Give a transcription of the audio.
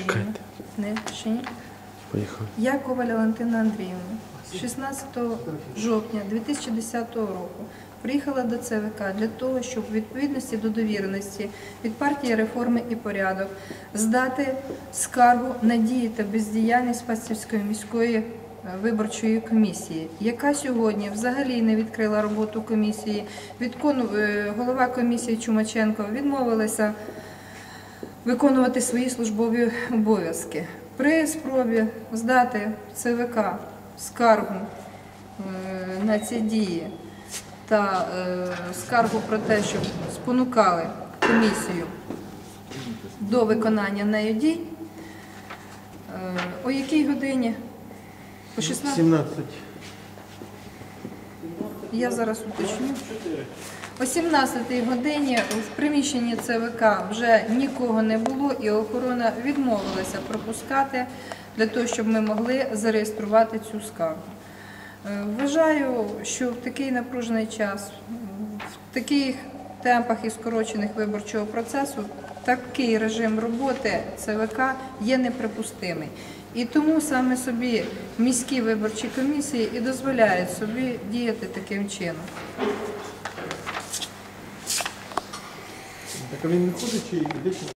Чекайте, Не, ще ні. поїхали. Я Коваль Валентина Андріївна. 16 жовтня 2010 року приїхала до ЦВК для того, щоб у відповідності до довіреності від партії реформи і порядок здати скаргу на дії та бездіяльність Пастівської міської е, виборчої комісії, яка сьогодні взагалі не відкрила роботу комісії. Відкону- е, голова комісії Чумаченко відмовилася виконувати свої службові обов'язки. При спробі здати ЦВК скаргу е, на ці дії та е, скаргу про те, щоб спонукали комісію до виконання нею дій, е, о якій годині? По 16? 17. Я зараз уточню. О 17-й годині в приміщенні ЦВК вже нікого не було, і охорона відмовилася пропускати для того, щоб ми могли зареєструвати цю скаргу. Е, Вважаю, що в такий напружений час, в таких темпах і скорочених виборчого процесу, такий режим роботи ЦВК є неприпустимий. І тому саме собі міські виборчі комісії і дозволяють собі діяти таким чином. Так він не ходить чи-